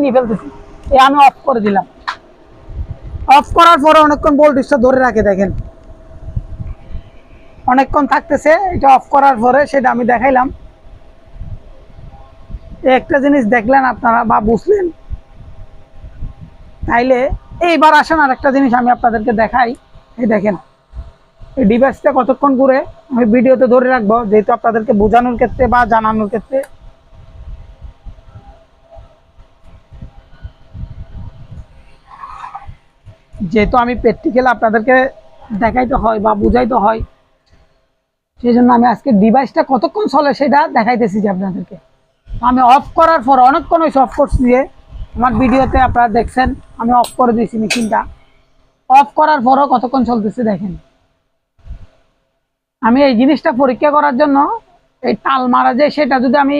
নিয়ে ফেলতেছি। এই আমি অফ করে দিলাম। অফ করার পরে অনেকক্ষণ ভোল্টেজটা ধরে রাখে, দেখেন। অনেকক্ষণ থাকতেছে, এটা অফ করার পরে সেটা আমি দেখাইলাম। একটা জিনিস দেখলেন আপনারা বা বুঝলেন? তাইলে এইবার আসেন আর একটা জিনিস আমি আপনাদেরকে দেখাই। এই দেখেন, এই ডিভাইসটা কতক্ষণ ঘুরে? আমি ভিডিওতে ধরে রাখব, যেহেতু আপনাদেরকে বোঝানোর ক্ষেত্রে বা জানানোর ক্ষেত্রে। যেহেতু আমি প্র্যাকটিক্যাল আপনাদেরকে দেখাইতে হয় বা বুঝাইতে হয় সেই জন্য আমি আজকে ডিভাইসটা কতক্ষণ চলে সেটা দেখাইতেছি যে আপনাদেরকে। আমি অফ করার পর অনেকক্ষণ হয়েছে অফ করছি দিয়ে আমার ভিডিওতে আপনারা দেখছেন, আমি অফ করে দিয়েছি মেশিনটা অফ করার পরও কতক্ষণ চলতেছে দেখেন। আমি এই জিনিসটা পরীক্ষা করার জন্য এই টাল মারা যায় সেটা যদি আমি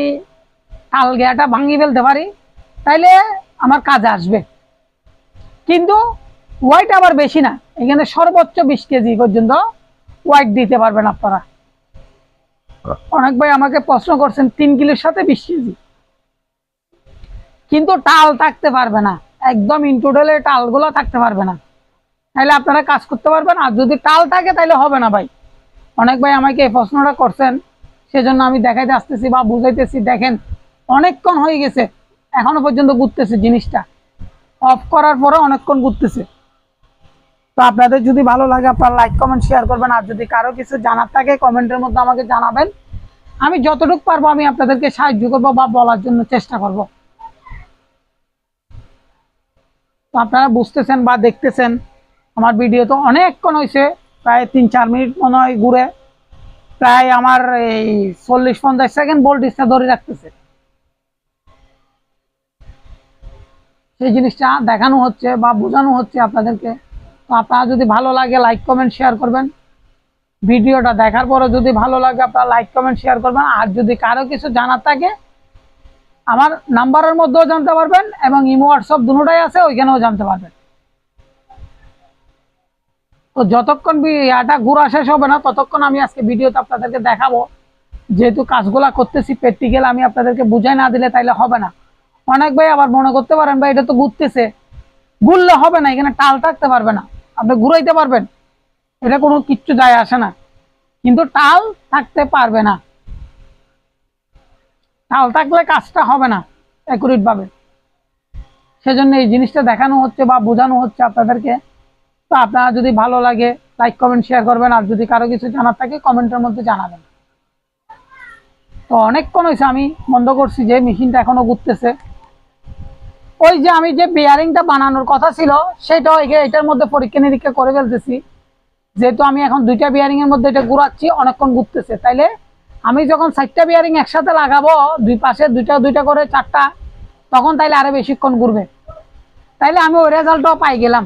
টাল গেয়াটা ভাঙিয়ে ফেলতে পারি, তাইলে আমার কাজে আসবে। কিন্তু ওয়াইট আবার বেশি না। এখানে সর্বোচ্চ বিশ কেজি পর্যন্ত ওয়াইট দিতে পারবেন আপনারা। অনেক ভাই আমাকে প্রশ্ন করছেন, তিন কিলোর সাথে বিশ কেজি। কিন্তু টাল থাকতে পারবে না। একদম ইনটোটালে টালগুলো থাকতে পারবে না। তাহলে আপনারা কাজ করতে পারবেন, আর যদি টাল থাকে তাহলে হবে না ভাই। অনেক ভাই আমাকে এই প্রশ্নটা করছেন, সেজন্য আমি দেখাইতে আসতেছি বা বুঝাইতেছি, দেখেন অনেকক্ষণ হয়ে গেছে। এখনও পর্যন্ত ঘুরতেছে জিনিসটা। অফ করার পরে অনেকক্ষণ ঘুরতেছে তো আপনাদের যদি ভালো লাগে আপনারা লাইক কমেন্ট শেয়ার করবেন। আর যদি কারও কিছু জানার থাকে, কমেন্টের মধ্যে আমাকে জানাবেন। আমি যতটুকু পারব আমি আপনাদেরকে সাহায্য করব বা বলার জন্য চেষ্টা করব। তো আপনারা বুঝতেছেন বা দেখতেছেন, আমার ভিডিও তো অনেকক্ষণ হয়েছে প্রায় তিন চার মিনিট মনে হয় ঘুরে। প্রায় আমার এই চল্লিশ পঞ্চাশ সেকেন্ড ভোল্টেজটা ধরে রাখতেছে। সেই জিনিসটা দেখানো হচ্ছে বা বোঝানো হচ্ছে আপনাদেরকে। তো আপনারা যদি ভালো লাগে লাইক কমেন্ট শেয়ার করবেন। ভিডিওটা দেখার পরে যদি ভালো লাগে, আপনারা লাইক কমেন্ট শেয়ার করবেন। আর যদি কারও কিছু জানার থাকে, আমার নাম্বারের মধ্যেও জানতে পারবেন এবং ইমো হোয়াটসঅ্যাপ দুটোটাই আছে, ওইখানেও জানতে পারবেন। তো যতক্ষণ এটা ঘোরা শেষ হবে না, ততক্ষণ আমি আজকে ভিডিওতে আপনাদেরকে দেখাবো। যেহেতু কাজগুলা করতেছি প্র্যাকটিক্যাল আমি আপনাদেরকে বুঝাই না দিলে তাইলে হবে না। অনেক ভাই আবার মনে করতে পারেন, ভাই, এটা তো ঘুরতেছে। ঘুরলে হবে না, এখানে টাল থাকতে পারবে না। আপনি ঘুরাইতে পারবেন। এটা কোনো কিচ্ছু যায় আসে না। কিন্তু টাল থাকতে পারবে না। টাল থাকলে কাজটা হবে না অ্যাকুরেট ভাবে সেজন্য এই জিনিসটা দেখানো হচ্ছে বা বোঝানো হচ্ছে আপনাদেরকে। তো আপনারা যদি ভালো লাগে লাইক কমেন্ট শেয়ার করবেন। আর যদি কারও কিছু জানার থাকে, কমেন্টের মধ্যে জানাবেন। তো অনেকক্ষণ হয়েছে আমি বন্ধ করছি যে মেশিনটা এখনও ঘুরতেছে। ওই যে আমি যে বিয়ারিংটা বানানোর কথা ছিল, সেটাও এটার মধ্যে পরীক্ষা নিরীক্ষা করে ফেলতেছি। যেহেতু আমি এখন দুইটা বিয়ারিং এর মধ্যে এটা ঘুরাচ্ছি, অনেকক্ষণ ঘুরতেছে। তাইলে আমি যখন চারটা বিয়ারিং একসাথে লাগাবো, দুই পাশে দুইটা দুইটা করে চারটা, তখন তাইলে আরও বেশিক্ষণ ঘুরবে। তাইলে আমি ওই রেজাল্টটাও পাই গেলাম।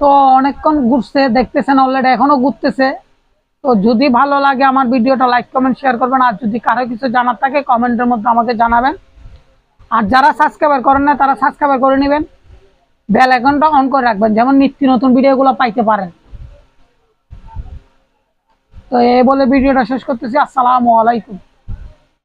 তো অনেকক্ষণ ঘুরছে, দেখতেছেন অলরেডি এখনও ঘুরতেছে। তো যদি ভালো লাগে আমার ভিডিওটা লাইক কমেন্ট শেয়ার করবেন। আর যদি কারও কিছু জানার থাকে, কমেন্টের মধ্যে আমাকে জানাবেন। আর যারা সাবস্ক্রাইবার করেন না, তারা সাবস্ক্রাইবার করে নেবেন। বেল আইকনটা অন করে রাখবেন, যেমন নিত্য নতুন ভিডিওগুলো পাইতে পারেন। তো এ বলে ভিডিওটা শেষ করতেছি। আসসালামু আলাইকুম।